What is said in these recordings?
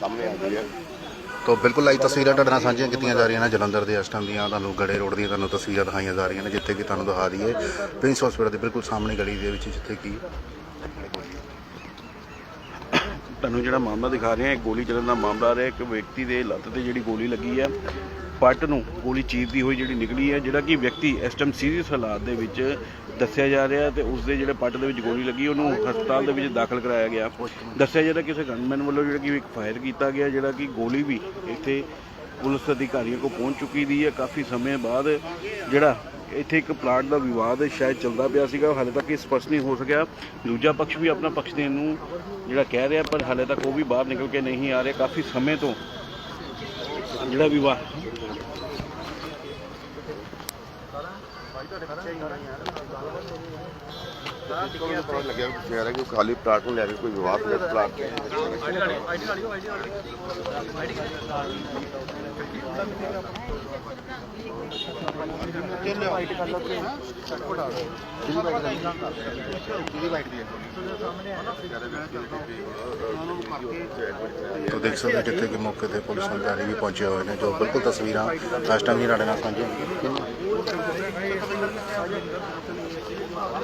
ਸਾਹਮਣੇ ਆਉਂਦੀ ਹੈ। ਤੋ ਬਿਲਕੁਲ ਲਾਈਵ ਤਸਵੀਰਾਂ ਤੁਹਾਡੇ ਨਾਲ ਸਾਂਝੀਆਂ ਕੀਤੀਆਂ ਜਾ ਰਹੀਆਂ ਨੇ ਜਲੰਧਰ ਦੇ ਇਸ ਟਾਈਮ ਦੀਆਂ ਤੁਹਾਨੂੰ ਗੜੇ ਰੋਡ ਦੀਆਂ ਤੁਹਾਨੂੰ ਤਸਵੀਰਾਂ ਦਿਖਾਈਆਂ ਜਾ ਰਹੀਆਂ ਨੇ ਜਿੱਥੇ ਕਿ ਤੁਹਾਨੂੰ ਦਿਖਾ ਦਈਏ ਪ੍ਰਿੰਸ ਹਸਪੀਟਲ ਦੇ ਬਿਲਕੁਲ ਸਾਹਮਣੇ ਗਲੀ ਦੇ ਵਿੱਚ ਜਿੱਥੇ ਕਿ ਤੁਹਾਨੂੰ ਜਿਹੜਾ ਮਾਮਲਾ ਦਿਖਾ ਰਹੇ ਹਾਂ ਇੱਕ ਗੋਲੀ ਚੱਲਣ ਦਾ ਮਾਮਲਾ ਆ ਰਿਹਾ ਇੱਕ ਵਿਅਕਤੀ ਦੇ ਲੱਤ ਤੇ ਜਿਹੜੀ ਗੋਲੀ ਲੱਗੀ ਹੈ ਪੱਟ ਨੂੰ ਗੋਲੀ ਚੀਰਦੀ ਹੋਈ ਜਿਹੜੀ ਨਿਕਲੀ ਹੈ ਜਿਹੜਾ ਕਿ ਵਿਅਕਤੀ ਇਸ ਟਾਈਮ ਸੀਰੀਅਸ ਹਾਲਾਤ ਦੇ ਵਿੱਚ ਦੱਸਿਆ ਜਾ ਰਿਹਾ ਤੇ ਉਸ ਦੇ ਜਿਹੜੇ ਪੱਟ ਦੇ ਵਿੱਚ ਗੋਲੀ ਲੱਗੀ, ਉਹਨੂੰ ਹਸਪਤਾਲ ਦੇ ਵਿੱਚ ਦਾਖਲ ਕਰਾਇਆ ਗਿਆ। ਦੱਸਿਆ ਜਾ ਰਿਹਾ ਕਿਸੇ ਗਨਮੈਨ ਵੱਲੋਂ ਜਿਹੜਾ ਕਿ ਇੱਕ ਫਾਇਰ ਕੀਤਾ ਗਿਆ, ਜਿਹੜਾ ਕਿ ਗੋਲੀ ਵੀ ਇੱਥੇ ਪੁਲਿਸ ਅਧਿਕਾਰੀਆਂ ਕੋਲ ਪਹੁੰਚ ਚੁੱਕੀ ਦੀ ਹੈ। ਕਾਫੀ ਸਮੇਂ ਬਾਅਦ ਜਿਹੜਾ ਇੱਥੇ ਇੱਕ ਪਲਾਟ ਦਾ ਵਿਵਾਦ ਸ਼ਾਇਦ ਚੱਲਦਾ ਪਿਆ ਸੀਗਾ, ਹਾਲੇ ਤੱਕ ਇਹ ਸਪਸ਼ਟ ਨਹੀਂ ਹੋ ਸਕਿਆ। ਦੂਜਾ ਪੱਖ ਵੀ ਆਪਣਾ ਪੱਖ ਦੇਣ ਨੂੰ ਜਿਹੜਾ ਕਹਿ ਰਿਹਾ, ਪਰ ਹਾਲੇ ਤੱਕ ਉਹ ਵੀ ਬਾਹਰ ਨਿਕਲ ਕੇ ਨਹੀਂ ਆ ਰਿਹਾ। ਕਾਫੀ ਸਮੇਂ ਤੋਂ ਜਿਹੜਾ ਵਿਵਾਦ ਲੱਗਿਆ ਕਿ ਕਹਿ ਰਿਹਾ ਕਿ ਖਾਲੀ ਪਲਾਟ ਨੂੰ ਲੈ ਕੇ ਕੋਈ ਵਿਵਾਦ ਹੋਇਆ ਪਲਾਟ ਤੇ ਤੋ ਦੇਖ ਸਕਦੇ ਹੋ ਜਿੱਥੇ ਕਿ ਮੌਕੇ ਤੇ ਪੁਲਿਸ ਅਧਿਕਾਰੀ ਵੀ ਪਹੁੰਚੇ ਹੋਏ ਨੇ ਜੋ ਬਿਲਕੁਲ ਤਸਵੀਰਾਂ ਇਸ ਟਾਈਮ ਹੀ ਤੁਹਾਡੇ ਨਾਲ ਸਾਂਝੀਆਂ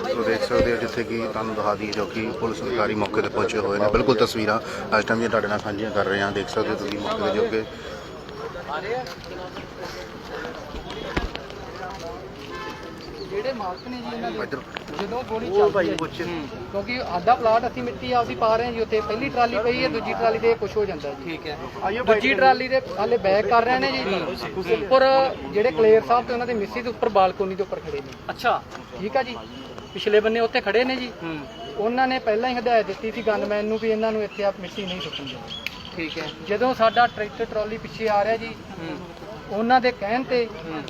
ਤੋ ਦੇਖ ਸਕਦੇ ਹੋ ਜਿੱਥੇ ਕਿ ਤੁਹਾਨੂੰ ਦਿਖਾ ਦਈਏ ਜੋ ਕਿ ਪੁਲਿਸ ਅਧਿਕਾਰੀ ਮੌਕੇ ਤੇ ਪਹੁੰਚੇ ਹੋਏ ਨੇ। ਬਿਲਕੁਲ ਤਸਵੀਰਾਂ ਅੱਜ ਟਾਈਮ ਦੀਆਂ ਤੁਹਾਡੇ ਨਾਲ ਸਾਂਝੀਆਂ ਕਰ ਰਹੇ ਹਾਂ। ਦੇਖ ਸਕਦੇ ਹੋ ਤੁਸੀਂ ਮੌਕੇ ਤੇ ਜੋ ਕਿ ਜਿਹੜੇ ਮਾਲਕ ਨੇ ਜੀ ਇਹਨਾਂ ਦੇ ਜਦੋਂ ਗੋਲੀ ਚੱਲਦੀ ਹੈ। ਜੀ, ਕਿਉਂਕਿ ਆਧਾ ਪਲਾਟ ਅਸੀਂ ਮਿੱਟੀ ਆਪਦੀ ਪਾ ਰਹੇ ਹਾਂ ਜੀ ਉੱਥੇ ਪਹਿਲੀ ਟਰਾਲੀ ਪਈ ਹੈ ਦੂਜੀ ਟਰਾਲੀ ਤੇ ਕੁਝ ਹੋ ਜਾਂਦਾ ਜੀ। ਠੀਕ ਹੈ। ਦੂਜੀ ਟਰਾਲੀ ਦੇ ਹਾਲੇ ਬੈਕ ਕਰ ਰਹੇ ਨੇ ਜੀ। ਉੱਪਰ ਜਿਹੜੇ ਕਲੇਰ ਸਾਹਿਬ ਤੇ ਉਹਨਾਂ ਦੇ ਮਿੱਸੀ ਦੇ ਉੱਪਰ ਬਾਲਕੋਨੀ ਦੇ ਉੱਪਰ ਖੜੇ ਨੇ। ਅੱਛਾ। ਠੀਕ ਆ ਜੀ। ਪਿਛਲੇ ਬੰਨੇ ਉੱਥੇ ਖੜੇ ਨੇ ਜੀ। ਉਹਨਾਂ ਨੇ ਪਹਿਲਾਂ ਹੀ ਹਦਾਇਤ ਦਿੱਤੀ ਸੀ ਗਨਮੈਨ ਨੂੰ ਵੀ ਇਹਨਾਂ ਨੂੰ ਇੱਥੇ ਆ ਮਿੱਟੀ ਨਹੀਂ ਸੁੱਟਣ ਠੀਕ ਹੈ। ਜਦੋਂ ਸਾਡਾ ਟਰੈਕਟਰ ਟਰਾਲੀ ਪਿੱਛੇ ਆ ਰਿਹਾ ਜੀ ਉਹਨਾਂ ਦੇ ਕਹਿਣ ਤੇ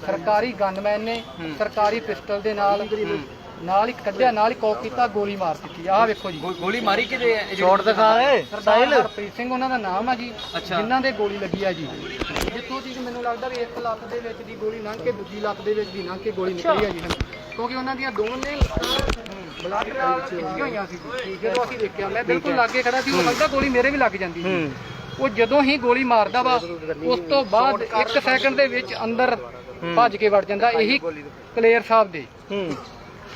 ਸਰਕਾਰੀ ਗਨਮੈਨ ਨੇ ਸਰਕਾਰੀ ਪਿਸਟਲ ਦੇ ਨਾਲ ਨਾਲ ਹੀ ਕੱਢਿਆ ਨਾਲ ਹੀ ਕੌਕ ਕੀਤਾ ਗੋਲੀ ਮਾਰ ਦਿੱਤੀ। ਆਹ ਵੇਖੋ ਜੀ। ਗੋਲੀ ਮਾਰੀ ਕਿਤੇ ਸ਼ਾਟ ਦਿਖਾ ਏ ਸਾਹਿਲ। ਹਰਪ੍ਰੀਤ ਸਿੰਘ ਉਹਨਾਂ ਦਾ ਨਾਮ ਆ ਜੀ ਜਿਨ੍ਹਾਂ ਦੇ ਗੋਲੀ ਲੱਗੀ ਆ ਜੀ। ਜਿੱਥੋਂ ਦੀ ਮੈਨੂੰ ਲੱਗਦਾ ਵੀ ਇੱਕ ਲੱਤ ਦੇ ਵਿੱਚ ਦੀ ਗੋਲੀ ਲੰਘ ਕੇ ਦੂਜੀ ਲੱਤ ਦੇ ਵਿੱਚ ਦੀ ਲੰਘ ਕੇ ਗੋਲੀ ਨਿਕਲੀ ਆ ਜੀ। ਕਿਉਂਕਿ ਉਹਨਾਂ ਦੀਆਂ ਦੋਨੇ ਬਲੱਡ ਨਾਲ ਖਿੱਚੀਆਂ ਹੋਈਆਂ ਸੀ। ਜਦੋਂ ਅਸੀਂ ਦੇਖਿਆ। ਮੈਂ ਬਿਲਕੁਲ ਲਾਗੇ ਖੜਾ ਸੀ ਉਹ ਲੱਗਦਾ ਗੋਲੀ ਮੇਰੇ ਵੀ ਲੱਗ ਜਾਂਦੀ ਸੀ। ਉਹ ਜਦੋਂ ਹੀ ਗੋਲੀ ਮਾਰਦਾ ਵਾ ਉਸ ਤੋਂ ਬਾਅਦ 1 ਸੈਕਿੰਡ ਦੇ ਵਿੱਚ ਅੰਦਰ ਭੱਜ ਕੇ ਵੜ ਜਾਂਦਾ ਇਹੀ ਕਲੇਰ ਸਾਹਿਬ ਦੇ।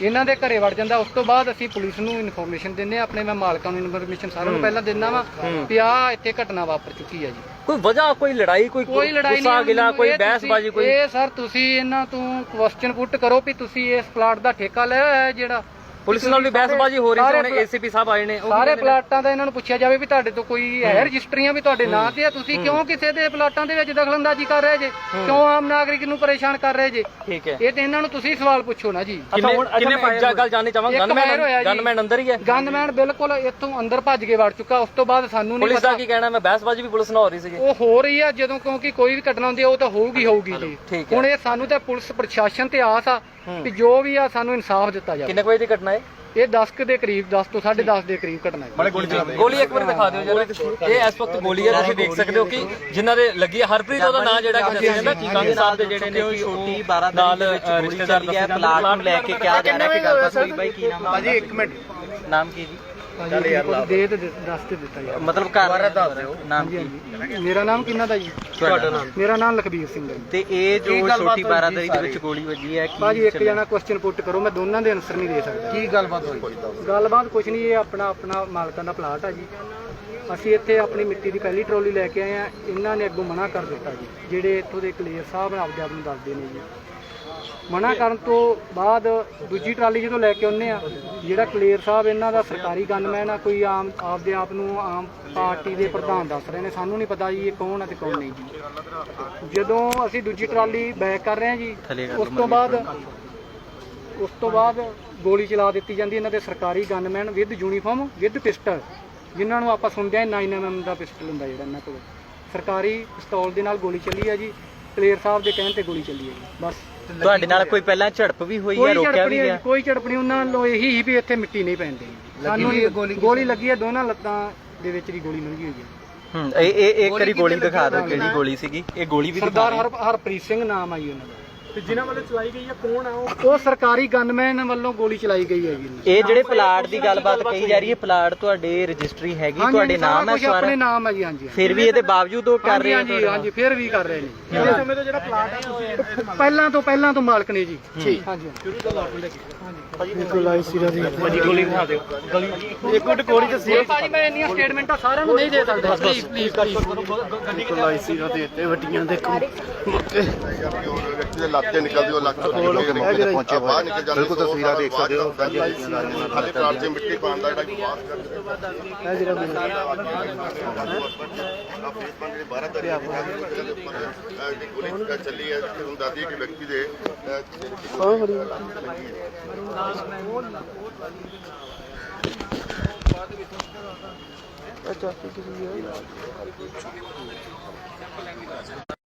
ਇਹਨਾਂ ਦੇ ਘਰੇ ਵੜ ਜਾਂਦਾ ਉਸ ਤੋਂ ਬਾਅਦ ਅਸੀਂ ਪੁਲਿਸ ਨੂੰ ਇਨਫੋਰਮੇਸ਼ਨ ਦਿੰਦੇ ਆ ਆਪਣੇ ਮੈਂ ਮਾਲਕਾਂ ਨੂੰ ਇਨਫੋਰਮੇਸ਼ਨ ਸਾਰਿਆਂ ਨੂੰ ਪਹਿਲਾਂ ਦਿੰਦਾ ਵਾ ਵੀ ਆ ਇੱਥੇ ਘਟਨਾ ਵਾਪਰ ਚੁੱਕੀ ਆ ਜੀ। ਕੋਈ ਵਜ੍ਹਾ ਕੋਈ ਲੜਾਈ ਕੋਈ ਕੋਈ ਲੜਾਈ ਨਹੀਂ ਗਿਲਾ ਕੋਈ ਬਹਿਸਬਾਜ਼ੀ ਕੋਈ ਇਹ ਸਰ ਤੁਸੀਂ ਇਹਨਾਂ ਤੋਂ ਕੁਐਸਚਨ ਪੁੱਟ ਕਰੋ ਵੀ ਤੁਸੀਂ ਇਸ ਪਲਾਟ ਦਾ ਠੇਕਾ ਲਿਆ ਹੈ ਜਿਹੜਾ? ਪੁਲਿਸ ਨਾਲ ਵੀ ਬਹਿਸਬਾਜ਼ੀ ਹੋ ਰਹੀ ਸੀ ਪਲਾ- ਏਸੀਪੀ ਸਾਹਿਬ ਆਏ ਨੇ ਉਹ ਸਾਰੇ ਪਲਾਟਾਂ ਦਾ ਇਹਨਾਂ ਨੂੰ ਪੁੱਛਿਆ ਜਾਵੇ ਵੀ ਤੁਹਾਡੇ ਤੋਂ ਕੋਈ ਹੈ। ਰਜਿਸਟਰੀਆਂ ਵੀ ਤੁਹਾਡੇ ਨਾਂ ਤੇ ਆ ਤੁਸੀਂ ਕਿਉਂ ਕਿਸੇ ਦੇ ਪਲਾਟਾਂ ਦੇ ਵਿੱਚ ਦਖਲਅੰਦਾਜ਼ੀ ਕਰ ਰਹੇ ਜੇ? ਕਿਉਂ ਆਮ ਨਾਗਰਿਕ ਨੂੰ ਪਰੇਸ਼ਾਨ ਕਰ ਰਹੇ ਜੇ? ਠੀਕ ਹੈ। ਇਹ ਤੇ ਇਹਨਾਂ ਨੂੰ ਤੁਸੀਂ ਸਵਾਲ ਪੁੱਛੋ ਨਾ ਜੀ। ਕਿੰਨੇ ਫਾਇਰ ਗੱਲ ਜਾਣਨੀ ਚਾਹਾਂਗਾ। ਗਨਮੈਨ। ਗਨਮੈਨ ਅੰਦਰ ਹੀ ਹੈ। ਗਨਮੈਨ ਬਿਲਕੁਲ ਇੱਥੋਂ ਅੰਦਰ ਭੱਜ ਕੇ ਵੜ ਚੁੱਕਾ ਉਸ ਤੋਂ ਬਾਅਦ ਸਾਨੂੰ ਨਹੀਂ ਪੁਲਿਸ ਦਾ ਪਤਾ। ਕੀ ਕਹਿਣਾ ਮੈਂ ਬਹਿਸਬਾਜ਼ੀ ਵੀ ਪੁਲਿਸ ਨਾਲ ਹੋ ਰਹੀ ਸੀਗੀ। ਉਹ ਹੋ ਰਹੀ ਆ ਜਦੋਂ ਕਿਉਂਕਿ ਕੋਈ ਵੀ ਘਟਨਾ ਹੁੰਦੀ ਆ ਉਹ ਤਾਂ ਹੋਊਗੀ ਹੋਊਗੀ ਜੀ। ਹੈ। ਹੁਣ ਇਹ ਸਾਨੂੰ ਤਾਂ ਪੁਲਿਸ ਪ੍ਰਸ਼ਾਸਨ ਤੇ ਆਸ ਆ ਕਿ ਜੋ ਵੀ ਆ ਸਾਨੂੰ ਇਨਸਾਫ ਦਿੱਤਾ ਜਾਵੇ। ਕਿੰਨੇ ਕੁ ਵਜੇ ਦੀ ਘਟਨਾ ਹੈ? ਇਹ 10 ਕੁ ਦੇ ਕਰੀਬ 10 ਤੋਂ 10:30 ਦੇ ਕਰੀਬ ਘਟਨਾ ਹੈ। ਗੋਲੀ ਇੱਕ ਵਾਰ ਦਿਖਾ ਦਿਓ ਜਰਾ। ਇਹ ਇਸ ਵਕਤ ਗੋਲੀ ਹੈ ਤੁਸੀਂ ਦੇਖ ਸਕਦੇ ਹੋ ਕਿ ਜਿਨ੍ਹਾਂ ਦੇ ਲੱਗੀ ਹੈ ਹਰਪ੍ਰੀਤ ਉਹਦਾ ਨਾਂ ਜਿਹੜਾ ਕਿ ਦੱਸਿਆ ਜਾਂਦਾ ਕੰਗ ਸਾਹਿਬ ਦੇ ਜਿਹੜੇ ਨੇ ਕਿ ਛੋਟੀ 12 ਨਾਲ ਰਿਸ਼ਤੇਦਾਰ ਦੱਸੇ ਜਾਂਦੇ ਪਲਾਟ ਨੂੰ ਲੈ ਕੇ ਕਿਹਾ ਜਾ ਰਿਹਾ ਕਿ ਗੱਲਬਾਤ ਹੋਈ? ਬਾਈ ਕੀ ਨਾਮ ਭਾਜੀ 1 ਮਿੰਟ। ਨਾਮ ਕੀ ਜੀ? ਚੱਲ ਯਾਰ ਦੇ। ਤੇ ਦੱਸ ਤੇ ਦਿੱਤਾ ਯਾਰ। ਮਤਲਬ ਘਰ ਦੱਸ ਦਿਓ। ਨਾਮ ਹਾਂਜੀ ਹਾਂਜੀ। ਮੇਰਾ ਨਾਮ ਕਿੰਨਾ ਦਾ ਜੀ? ਤੁਹਾਡਾ ਨਾਮ। ਮੇਰਾ ਨਾਮ ਲਖਬੀਰ ਸਿੰਘ ਹੈ ਜੀ। ਤੇ ਇਹ ਜੋ ਛੋਟੀ ਬਾਰਾਦਰੀ ਦੇ ਵਿੱਚ ਗੋਲੀ ਵੱਜੀ ਹੈ ਭਾਜੀ ਇੱਕ ਜਣਾ ਕੁਐਸਚਨ ਪੁੱਟ ਕਰੋ ਮੈਂ ਦੋਨਾਂ ਦੇ ਆਨਸਰ ਨਹੀਂ ਦੇ ਸਕਦਾ। ਕੀ ਗੱਲਬਾਤ ਹੋਈ? ਗੱਲਬਾਤ ਕੁਝ ਨਹੀਂ ਇਹ ਆਪਣਾ ਆਪਣਾ ਮਾਲਕਾਂ ਦਾ ਪਲਾਟ ਆ ਜੀ। ਅਸੀਂ ਇੱਥੇ ਆਪਣੀ ਮਿੱਟੀ ਦੀ ਪਹਿਲੀ ਟਰੋਲੀ ਲੈ ਕੇ ਆਏ ਆ। ਇਹਨਾਂ ਨੇ ਅੱਗੋਂ ਮਨਾ ਕਰ ਦਿੱਤਾ ਜੀ। ਜਿਹੜੇ ਇੱਥੋਂ ਦੇ ਕਲੀਅਰ ਸਾਹਿਬ ਆਪਦੇ ਆਪ ਨੂੰ ਦੱਸਦੇ ਨੇ ਜੀ। ਮਨਾ ਕਰਨ ਤੋਂ ਬਾਅਦ ਦੂਜੀ ਟਰਾਲੀ ਜਦੋਂ ਲੈ ਕੇ ਆਉਂਦੇ ਆ ਜਿਹੜਾ ਕਲੀਅਰ ਸਾਹਿਬ ਇਹਨਾਂ ਦਾ ਸਰਕਾਰੀ ਗਨਮੈਨ ਆ ਕੋਈ ਆਮ ਆਪਦੇ ਆਪ ਨੂੰ ਆਮ ਪਾਰਟੀ ਦੇ ਪ੍ਰਧਾਨ ਦੱਸ ਰਹੇ ਨੇ। ਸਾਨੂੰ ਨਹੀਂ ਪਤਾ ਜੀ ਇਹ ਕੌਣ ਆ ਤੇ ਕੌਣ ਨਹੀਂ ਜੀ। ਜਦੋਂ ਅਸੀਂ ਦੂਜੀ ਟਰਾਲੀ ਬੈਕ ਕਰ ਰਹੇ ਹਾਂ ਜੀ ਉਸ ਤੋਂ ਬਾਅਦ ਉਸ ਤੋਂ ਬਾਅਦ ਗੋਲੀ ਚਲਾ ਦਿੱਤੀ ਜਾਂਦੀ ਇਹਨਾਂ ਦੇ ਸਰਕਾਰੀ gunman with uniform with pistol ਜਿਨ੍ਹਾਂ ਨੂੰ ਆਪਾਂ ਸੁਣਦੇ ਹਾਂ 9mm ਦਾ ਪਿਸਟਲ ਹੁੰਦਾ ਜਿਹੜਾ ਇਹਨਾਂ ਕੋਲ। ਸਰਕਾਰੀ ਪਿਸਤੌਲ ਦੇ ਨਾਲ ਗੋਲੀ ਚੱਲੀ ਹੈ ਜੀ ਕਲੀਅਰ ਸਾਹਿਬ ਦੇ ਕਹਿਣ ਤੇ ਗੋਲੀ ਚੱਲੀ ਹੈ ਜੀ ਬਸ। ਤੁਹਾਡੇ ਨਾਲ ਕੋਈ ਪਹਿਲਾਂ ਝੜਪ ਵੀ ਹੋਈ ਹੈ ਕੋਈ ਰੋਕਿਆ ਝੜਪਣੀ ਵੀ ਗਿਆ ਕੋਈ ਝੜਪਣੀ ਉਹਨਾਂ ਨੂੰ ਇਹੀ ਹੀ ਵੀ ਇੱਥੇ ਮਿੱਟੀ ਨਹੀਂ ਪੈਂਦੀ ਸਾਨੂੰ ਨਹੀਂ- ਗੋਲੀ ਲੱਗੀ ਹੈ ਦੋਨਾਂ ਲੱਤਾਂ ਦੇ ਵਿੱਚ ਦੀ ਗੋਲੀ ਲੰਗੀ ਹੋਈ ਹੈ ਹੂੰ ਇਹ ਇਹ ਇੱਕ ਵਾਰੀ ਗੋਲੀ ਦਿਖਾ ਦਿਓ ਕਿਹੜੀ ਗੋਲੀ ਸੀਗੀ ਇਹ ਗੋਲੀ ਵੀ ਦਿਖਾ ਸਰਦਾਰ ਹਰ ਹਰਪ੍ਰੀਤ ਸਿੰਘ ਨਾਮ ਆ ਜੀ ਉਹਨਾਂ ਦਾ। ਤੇ ਜਿਨ੍ਹਾਂ ਵੱਲੋਂ ਚਲਾਈ ਗਈ ਹੈ ਕੌਣ ਆ ਉਹ? ਉਹ ਸਰਕਾਰੀ ਗਨਮੈਨ ਵੱਲੋਂ ਗੋਲੀ ਚਲਾਈ ਗਈ ਹੈ ਜੀ। ਇਹ ਜਿਹੜੇ ਪਲਾਟ ਦੀ ਗੱਲਬਾਤ ਕਹੀ ਜਾ ਰਹੀ ਹੈ ਪਲਾਟ ਤੁਹਾਡੇ ਰਜਿਸਟਰੀ ਹੈਗੀ ਹਾਂਜੀ, ਤੁਹਾਡੇ ਸਾਰਾ ਨਾਮ ਹੈ ਕੁਛ ਆਪਣੇ ਸਵਾਰਾ ਨਾਮ ਹੈ ਜੀ ਹਾਂਜੀ ਫਿਰ ਵੀ ਇਹਦੇ ਬਾਵਜੂਦ ਉਹ ਕਰ ਰਹੇ ਆ ਹਾਂਜੀ ਹਾਂਜੀ ਫਿਰ ਵੀ ਕਰ ਰਹੇ ਨੇ। ਕਿੰਨੇ ਸਮੇਂ ਤੋਂ ਜਿਹੜਾ ਪਲਾਟ ਹੈ ਤੁਸੀਂ ਪਹਿਲਾਂ ਤੋਂ ਪਹਿਲਾਂ ਤੋਂ ਮਾਲਕ ਨੇ ਜੀ। ਠੀਕ। ਹਾਂਜੀ ਸ਼ੁਰੂ ਤੋਂ ਲਾਪੂ ਲੈ ਕੇ ਸਿਰਾ ਦੀ ਭਾਜੀ ਗੋਲੀ ਦਿਖਾ ਦਿਓ। ਗੋਲੀ ਇੱਕ ਮਿੰਟ ਗੋਲੀ ਤੇ ਸੀ ਭਾਜੀ ਮੈਂ ਇੰਨੀਆਂ ਸਟੇਟਮੈਂਟਾਂ ਸਾਰਿਆਂ ਨੂੰ ਨਹੀਂ ਦੇ ਸਕਦਾ। ਪਲੀਜ਼ ਪਲੀਜ਼ ਬਿਲਕੁਲ ਆਈ ਸਿਰਾ ਦੇ ਤੇ ਵੱਡੀਆਂ ਦੇਖੋ ਵਿਅਕਤੀ ਦੇ ਲੱਤ ਤੇ ਨਿਕਲਦੀ ਉਹ ਲੱਤ ਤੋਂ ਪਹੁੰਚੇ ਬਾਹਰ ਨਿਕਲ ਜਾਂਦੇ ਬਿਲਕੁਲ ਤਸਵੀਰਾਂ ਦੇਖ ਸਕਦੇ ਹੋ ਖਾਲੀ ਪਲਾਟ 'ਚ ਮਿੱਟੀ ਪਾਉਣ ਦਾ ਜਿਹੜਾ ਵਿਵਾਦ ਕਰਦੇ ਇਹ ਜਿਹੜਾ ਜਿਹੜੇ 12 ਤਾਰੀਖ ਦੇ ਉੱਪਰ ਅਹ, ਜਿਹੜੀ ਗੋਲੀ ਚੱਲੀ ਹੈ ਜਿੱਥੇ ਹੁਣ ਦੱਸਦੀ ਹੈ ਕਿ ਵਿਅਕਤੀ ਦੇ ਅਹ,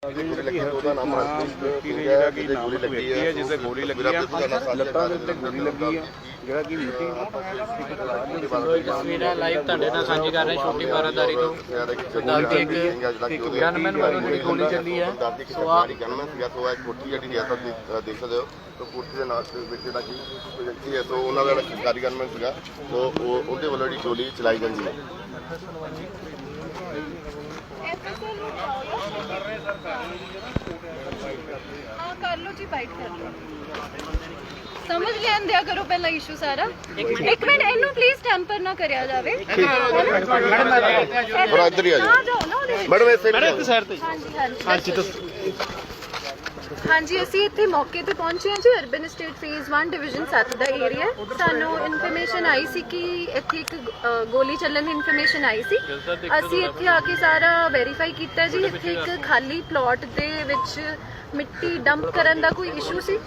ਜਿਹੜਾ ਕਿ ਨਾਮ ਵਿਅਕਤੀ ਹੈ ਜਿਸ ਗੋਲੀ ਲੱਗੀ ਆ ਲੱਤਾਂ ਦੇ ਉੱਤੇ ਗੋਲੀ ਲੱਗੀ ਆ ਜਿਹੜਾ ਕਿ ਮਿੱਟੀ ਤਸਵੀਰਾਂ ਲਾਈਵ ਤੁਹਾਡੇ ਨਾਲ ਸਾਂਝੀ ਕਰ ਰਹੇ ਛੋਟੀ ਬਾਰਾਦਾਰੀ ਤੋਂ। ਦਾਦੀ ਇੱਕ ਗਨਮੈਨ ਵੱਲੋਂ ਜਿਹੜੀ ਗੋਲੀ ਚੱਲੀ ਹੈ, ਸੋ ਆ ਗਨਮੈਨ ਸੀਗਾ ਸੋ ਆ ਕੋਠੀ ਜਿਹੜੀ ਰਿਆਸਤ ਦੇਖ ਸਕਦੇ ਹੋ ਸੋ ਕੋਠੀ ਦੇ ਨਾਲ ਵਿੱਚ ਜਿਹੜਾ ਕਿ ਵਿਅਕਤੀ ਹੈ ਸੋ ਉਹਨਾਂ ਦਾ ਜਿਹੜਾ ਸਰਕਾਰੀ ਗਨਮੈਨ ਸੀਗਾ ਸੋ ਉਹਦੇ ਵੱਲੋਂ ਜਿਹੜੀ ਗੋਲੀ ਚਲਾਈ ਜਾਂਦੀ ਹੈ। ਹਾਂ ਕਰ ਲਓ ਜੀ ਬਾਈਟ ਕਰ ਲਓ। ਸਮਝ ਲੈਂਦਿਆ ਕਰੋ ਪਹਿਲਾਂ ਇਸ਼ੂ ਸਾਰਾ। ਇੱਕ ਮਿੰਟ ਇਹਨੂੰ ਪਲੀਜ਼ ਟੈਂਪਰ ਨਾ ਕਰਿਆ ਜਾਵੇ। ਥੋੜਾ ਇੱਧਰ ਹੀ ਆ ਜਾਓ। ਆ ਜਾਓ। ਨਾ ਉਹਦੇ ਵਿੱਚ। ਮੈਡਮ ਹਾਂਜੀ ਹਾਂਜੀ। ਹਾਂਜੀ ਹਾਂਜੀ ਅਸੀਂ ਇੱਥੇ ਮੌਕੇ ਤੇ ਪਹੁੰਚੇ ਹਾਂ ਜੀ। ਅਰਬਨ ਸਟੇਟ ਫੇਜ਼ 1 ਡਿਵੀਜ਼ਨ 7 ਦਾ ਏਰੀਆ ਸਾਨੂੰ ਇਨਫੋਰਮੇਸ਼ਨ ਆਈ ਸੀ ਕਿ ਇੱਥੇ ਇੱਕ ਅ, ਗੋਲੀ ਚੱਲਣ ਦੀ ਇਨਫੋਰਮੇਸ਼ਨ ਆਈ ਸੀ। ਅਸੀਂ ਇੱਥੇ ਆ ਕੇ ਸਾਰਾ ਵੈਰੀਫਾਈ ਕੀਤਾ ਜੀ। ਇੱਥੇ ਇੱਕ ਖਾਲੀ ਪਲਾਟ ਦੇ ਵਿੱਚ ਮਿੱਟੀ ਡੰਪ ਕਰਨ ਦਾ ਕੋਈ ਇਸ਼ੂ ਸੀ।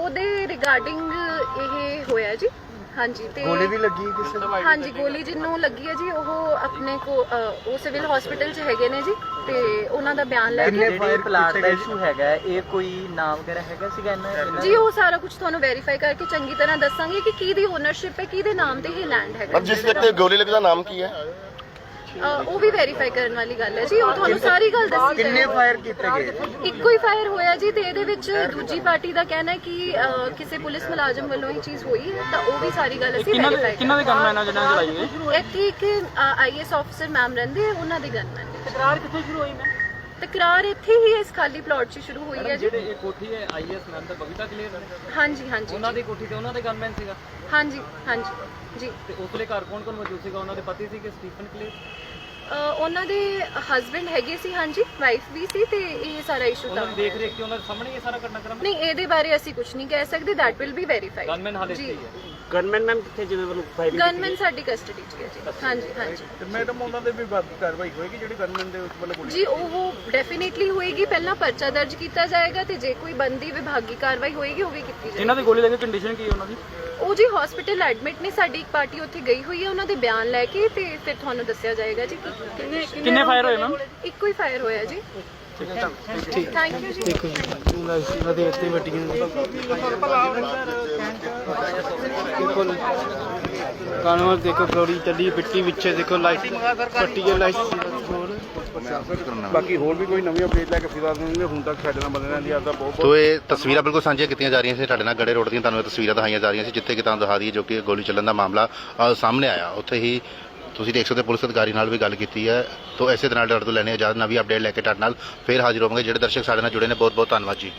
ਉਹਦੇ ਰਿਗਾਰਡਿੰਗ ਇਹ ਹੋਇਆ ਜੀ। ਹਾਂਜੀ ਤੇ ਗੋਲੀ ਵੀ ਲੱਗੀ ਕਿਸੇ ਹਾਂਜੀ ਗੋਲੀ ਜਿਹਨੂੰ ਲੱਗੀ ਹੈ ਜੀ ਉਹ ਆਪਣੇ ਕੋ ਅ, ਉਹ ਸਿਵਲ ਹਸਪੀਟਲ 'ਚ ਹੈਗੇ ਨੇ ਜੀ ਤੇ ਉਹਨਾਂ ਦਾ ਬਿਆਨ ਲੈ ਕੇ ਜਿਹੜੇ ਪਲਾਟ ਦਾ ਇਸ਼ੂ ਹੈਗਾ ਹੈ, ਇਹ ਕੋਈ ਨਾਮ ਵਗੈਰਾ ਹੈਗਾ ਸੀਗਾ ਇਹਨਾਂ ਇਹਨਾਂ ਜੀ ਉਹ ਸਾਰਾ ਕੁਝ ਤੁਹਾਨੂੰ ਵੈਰੀਫਾਈ ਕਰਕੇ ਚੰਗੀ ਤਰ੍ਹਾਂ ਦੱਸਾਂਗੇ ਕਿ ਕਿਹਦੀ ਓਨਰਸ਼ਿਪ ਹੈ ਕਿਹਦੇ ਨਾਮ ਤੇ ਇਹ ਲੈਂਡ ਹੈਗਾ। ਪਰ ਜਿਸ ਵਿਅਕਤੀ ਦੀ ਗੋਲੀ ਲੱਗੀ ਦਾ ਨਾਮ ਕੀ ਹੈ? ਅ, ਉਹ ਵੀ ਵੈਰੀਫਾਈ ਕਰਨ ਵਾਲੀ ਗੱਲ ਹੈ ਜੀ ਉਹ ਤੁਹਾਨੂੰ ਸਾਰੀ ਗੱਲ ਦੱਸੀ ਕਿੰਨੇ ਫਾਇਰ ਕੀਤੇ ਗਏ? ਇੱਕੋ ਹੀ ਫਾਇਰ ਹੋਇਆ ਜੀ ਤੇ ਇਹਦੇ ਵਿੱਚ ਦੂਜੀ ਪਾਰਟੀ ਦਾ ਕਹਿਣਾ ਹੈ ਕਿ ਕਿਸੇ ਪੁਲਿਸ ਮੁਲਾਜ਼ਮ ਵੱਲੋਂ ਇਹ ਚੀਜ਼ ਹੋਈ ਹੈ ਤਾਂ ਉਹ ਵੀ ਸਾਰੀ ਗੱਲ ਅਸੀਂ ਵੈਰੀਫਾਈ ਕਿੰਨਾ ਦੇ ਗਨਮੈਨ ਆ ਜਿਹਨਾਂ ਚਲਾਈ ਹੈ ਇੱਥੇ ਇੱਕ ਆਈਐਸ ਆਫੀਸਰ ਮੈਮ ਰਹਿੰਦੇ ਆ ਉਹਨਾਂ ਦੇ ਗਨਮੈਨ ਤਕਰਾਰ ਕਿੱਥੋਂ ਸ਼ੁਰੂ ਹੋਈ ਮੈਂ ਤਕਰਾਰ ਇੱਥੇ ਹੀ ਇਸ ਖਾਲੀ ਪਲਾਟ 'ਚ ਸ਼ੁਰੂ ਹੋਈ ਹੈ ਜੀ। ਜਿਹੜੇ ਇਹ ਕੋਠੀ ਹੈ ਆਈਐਸ ਮੈਮ ਦਾ ਕਲੀਅਰ ਹਾਂਜੀ ਹਾਂਜੀ। ਉਹਨਾਂ ਦੀ ਕੋਠੀ ਤੇ ਉਹਨਾਂ ਦੇ ਗਨਮੈਨ ਸੀਗਾ? ਹਾਂਜੀ ਹਾਂਜੀ। ਜੀ। ਤੇ ਉਸਲੇ ਘਰ ਕੌਣ ਕੌਣ ਮੌਜੂਦ ਸੀਗਾ? ਉਹਨਾਂ ਦੇ ਪਤੀ ਸੀ ਕਿ ਸਟੀਫਨ ਕਲੀਅਰ? ਉਹਨਾਂ ਦੇ ਹਸਬੰਡ ਹੈਗੇ ਸੀ ਹਾਂਜੀ। ਵਾਈਫ ਵੀ ਸੀ ਤੇ ਇਹ ਸਾਰਾ ਇਸ਼ੂ ਤਾਂ ਦੇਖ ਰੇਖ ਕੇ ਉਹਨਾਂ ਦੇ ਸਾਹਮਣੇ ਇਹ ਸਾਰਾ ਘਟਨਾਕ੍ਰਮ ਨਹੀਂ ਇਹਦੇ ਬਾਰੇ ਅਸੀਂ ਕੁਝ ਨਹੀਂ ਕਹਿ ਸਕਦੇ that will be verified gunman ਹਾਲੇ ਹੀ ਹੈ। ਗਨਮੈਨ ਮੈਮ ਕਿੱਥੇ ਜਿਹਦੇ ਵੱਲੋਂ ਫਾਇਰਿੰਗ ਗਨਮੈਨ ਸਾਡੀ ਕਸਟਡੀ 'ਚ ਹੈ ਜੀ। ਹਾਂਜੀ ਹਾਂਜੀ। ਤੇ ਮੈਡਮ ਉਹਨਾਂ ਦੇ ਵੀ ਬਾਅਦ ਕਾਰਵਾਈ ਹੋਏਗੀ ਜਿਹੜੀ ਗਨਮੈਨ ਦੇ ਵੱਲੋਂ ਜੀ ਉਹ ਡੈਫੀਨੇਟਲੀ ਹੋਏਗੀ। ਪਹਿਲਾਂ ਪਰਚਾ ਦਰਜ ਕੀਤਾ ਜਾਏਗਾ ਤੇ ਜੇ ਕੋਈ ਬੰਦੀ ਵਿਭਾਗੀ ਕਾਰਵਾਈ ਹੋਏਗੀ ਉਹ ਵੀ ਕੀਤੀ ਜਾਏਗੀ। ਇਹਨਾਂ ਦੀ ਗੋਲੀ ਲੱਗੀ ਕੰਡੀਸ਼ਨ ਕੀ ਹੈ ਉਹਨਾਂ ਦੀ? ਉਹ ਜੀ ਹਸਪੀਟਲ ਐਡਮਿਟ ਨੇ ਸਾਡੀ ਇੱਕ ਪਾਰਟੀ ਉੱਥੇ ਗਈ ਹੋਈ ਹੈ ਉਹਨਾਂ ਦੇ ਬਿਆਨ ਲੈ ਕੇ ਤੇ ਫਿਰ ਤੁਹਾਨੂੰ ਦੱਸਿਆ ਜਾਏਗਾ ਜੀ ਕਿੰਨੇ ਕਿੰਨੇ fire ਹੋਏ ਮੈਮ? ਇੱਕੋ ਹੀ ਫਾਇਰ ਹੋਇਆ ਜੀ। ਥੈਂਕ ਯੂ ਜੀ। ਕਾਨੂੰਨ ਦੇਖੋ ਗੋਲੀ ਚੱਲੀ ਮਿੱਟੀ ਵਿੱਚ ਦੇਖੋ ਲਾਈਟ ਪੱਟੀ ਕੇ ਲਾਈਟ ਬਾਕੀ ਹੋਰ ਵੀ ਕੋਈ ਨਵੀਂ ਅਪਡੇਟ ਲੈ ਕੇ ਫਿਰ ਆਵਾਂਗੇ ਹੁਣ ਤੱਕ ਸਾਡੇ ਨਾਲ ਬੰਦੇ ਨਾਲ ਲਿਆ ਤਾਂ ਬਹੁਤ ਤੋ ਇਹ ਤਸਵੀਰਾਂ ਬਿਲਕੁਲ ਸਾਂਝੀਆਂ ਕੀਤੀਆਂ ਜਾ ਰਹੀਆਂ ਸੀ ਤੁਹਾਡੇ ਨਾਲ ਗੜੇ ਰੋਡ ਦੀਆਂ ਤੁਹਾਨੂੰ ਇਹ ਤਸਵੀਰਾਂ ਦਿਖਾਈਆਂ ਜਾ ਰਹੀਆਂ ਸੀ, ਜਿੱਥੇ ਕਿ ਤੁਹਾਨੂੰ ਦਿਖਾ ਦਈਏ ਜੋ ਕਿ ਗੋਲੀ ਚੱਲਣ ਦਾ ਮਾਮਲਾ ਸਾਹਮਣੇ ਆਇਆ। ਉੱਥੇ ਹੀ ਤੁਸੀਂ ਦੇਖ ਸਕਦੇ ਹੋ ਪੁਲਿਸ ਅਧਿਕਾਰੀ ਨਾਲ ਵੀ ਗੱਲ ਕੀਤੀ ਹੈ ਤੋਂ ਐਸੇ ਦੇ ਨਾਲ ਡਰ ਤੋਂ ਲੈਣੇ ਇਜਾਜ਼ਤ ਨਵੀਂ ਅਪਡੇਟ ਲੈ ਕੇ ਤੁਹਾਡੇ ਨਾਲ ਫੇਰ ਹਾਜ਼ਰ ਹੋਵਾਂਗੇ ਜਿਹੜੇ ਦਰਸ਼ਕ ਸਾਡੇ ਨਾਲ ਜੁੜੇ ਨੇ ਬਹੁਤ ਬਹੁਤ ਧੰਨਵਾਦ ਜੀ।